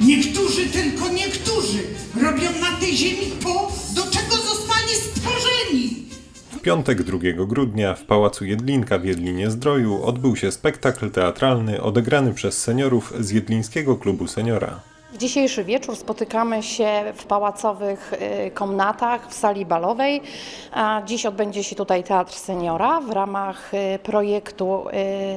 Niektórzy, tylko niektórzy, robią na tej ziemi to, do czego zostali stworzeni. W piątek 2 grudnia w Pałacu Jedlinka w Jedlinie Zdroju odbył się spektakl teatralny odegrany przez seniorów z Jedlińskiego Klubu Seniora. W dzisiejszy wieczór spotykamy się w pałacowych y, komnatach w sali balowej. Dziś odbędzie się tutaj Teatr Seniora w ramach y, projektu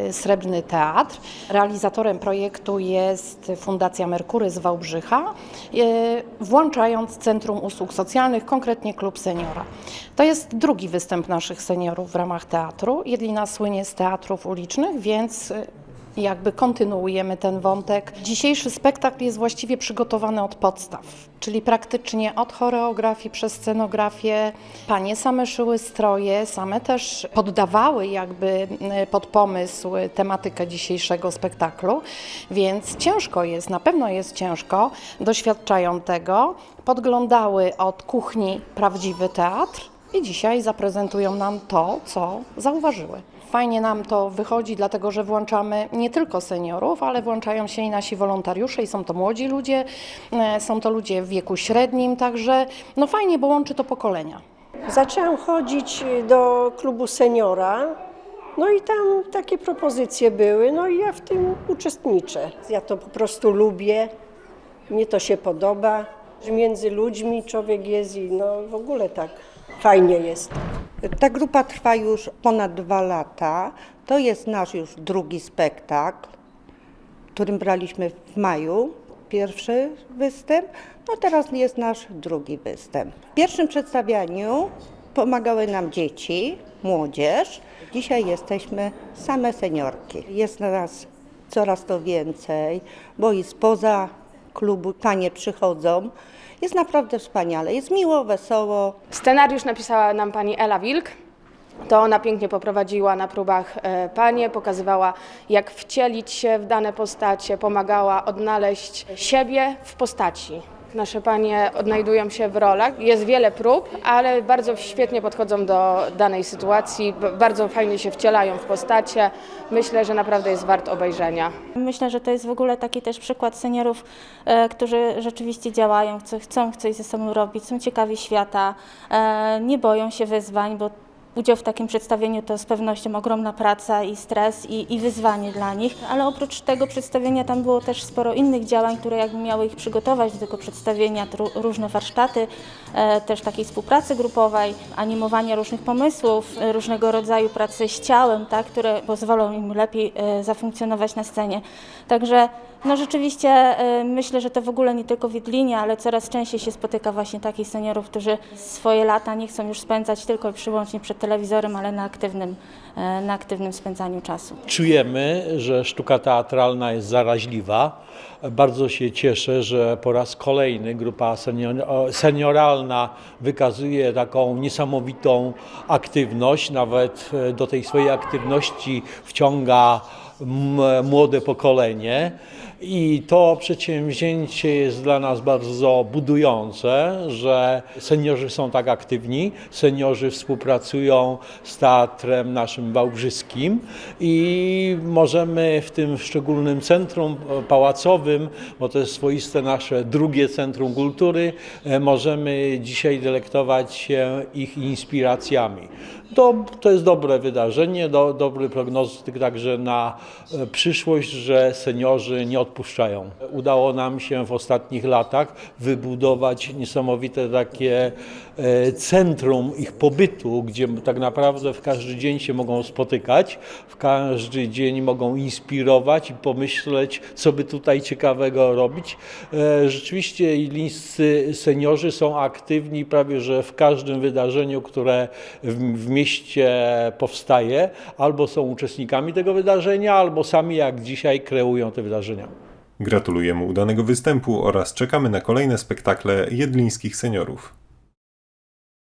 y, Srebrny Teatr. Realizatorem projektu jest Fundacja Merkury z Wałbrzycha, włączając Centrum Usług Socjalnych, konkretnie Klub Seniora. To jest drugi występ naszych seniorów w ramach teatru. Jedlina słynie z teatrów ulicznych, więc jakby kontynuujemy ten wątek. Dzisiejszy spektakl jest właściwie przygotowany od podstaw, czyli praktycznie od choreografii przez scenografię. Panie same szyły stroje, same też poddawały jakby mm, pod pomysł tematykę dzisiejszego spektaklu, więc ciężko jest, na pewno jest ciężko, doświadczają tego, podglądały od kuchni prawdziwy teatr i dzisiaj zaprezentują nam to, co zauważyły. Fajnie nam to wychodzi, dlatego że włączamy nie tylko seniorów, ale włączają się i nasi wolontariusze, i są to młodzi ludzie, e, są to ludzie w wieku średnim, także no fajnie, bo łączy to pokolenia. Zaczęłam chodzić do klubu seniora, no i tam takie propozycje były, no i ja w tym uczestniczę. Ja to po prostu lubię, mnie to się podoba, między ludźmi człowiek jest i no w ogóle tak fajnie jest. Ta grupa trwa już ponad dwa lata. To jest nasz już drugi spektakl, którym braliśmy w maju pierwszy występ. No teraz jest nasz drugi występ. W pierwszym przedstawianiu pomagały nam dzieci, młodzież. Dzisiaj jesteśmy same seniorki. Jest nas coraz to więcej, bo i spoza klubu panie przychodzą. Jest naprawdę wspaniale, jest miło, wesoło. Scenariusz napisała nam pani Ela Wilk. To ona pięknie poprowadziła na próbach e, panie, pokazywała jak wcielić się w dane postacie, pomagała odnaleźć siebie w postaci. Nasze panie odnajdują się w rolach. Jest wiele prób, ale bardzo świetnie podchodzą do danej sytuacji, bardzo fajnie się wcielają w postacie. Myślę, że naprawdę jest wart obejrzenia. Myślę, że to jest w ogóle taki też przykład seniorów, e, którzy rzeczywiście działają, chcą, chcą coś ze sobą robić, są ciekawi świata, e, nie boją się wyzwań, bo udział w takim przedstawieniu to z pewnością ogromna praca i stres i, i wyzwanie dla nich, ale oprócz tego przedstawienia tam było też sporo innych działań, które jakby miały ich przygotować do tego przedstawienia, różne warsztaty, e, też takiej współpracy grupowej, animowania różnych pomysłów, e, różnego rodzaju pracy z ciałem, tak, które pozwolą im lepiej e, zafunkcjonować na scenie. Także no rzeczywiście e, myślę, że to w ogóle nie tylko w Widlinie, ale coraz częściej się spotyka właśnie takich seniorów, którzy swoje lata nie chcą już spędzać tylko i wyłącznie przed telewizorem, ale na aktywnym, na aktywnym spędzaniu czasu. Czujemy, że sztuka teatralna jest zaraźliwa. Bardzo się cieszę, że po raz kolejny grupa senior, senioralna wykazuje taką niesamowitą aktywność. Nawet e, do tej swojej aktywności wciąga młode pokolenie. I to przedsięwzięcie jest dla nas bardzo budujące, że seniorzy są tak aktywni, seniorzy współpracują z teatrem naszym wałbrzyskim i możemy w tym szczególnym centrum pałacowym, bo to jest swoiste nasze drugie centrum kultury, e, możemy dzisiaj delektować się ich inspiracjami. To, to jest dobre wydarzenie, do, dobry prognostyk także na e, przyszłość, że seniorzy nie odpuszczają. Udało nam się w ostatnich latach wybudować niesamowite takie e, centrum ich pobytu, gdzie tak naprawdę w każdy dzień się mogą spotykać, w każdy dzień mogą inspirować i pomyśleć, co by tutaj ciekawego robić. E, Rzeczywiście lińscy seniorzy są aktywni prawie, że w każdym wydarzeniu, które w mieście powstaje, albo są uczestnikami tego wydarzenia, albo sami jak dzisiaj kreują te wydarzenia. Gratulujemy udanego występu oraz czekamy na kolejne spektakle jedlińskich seniorów.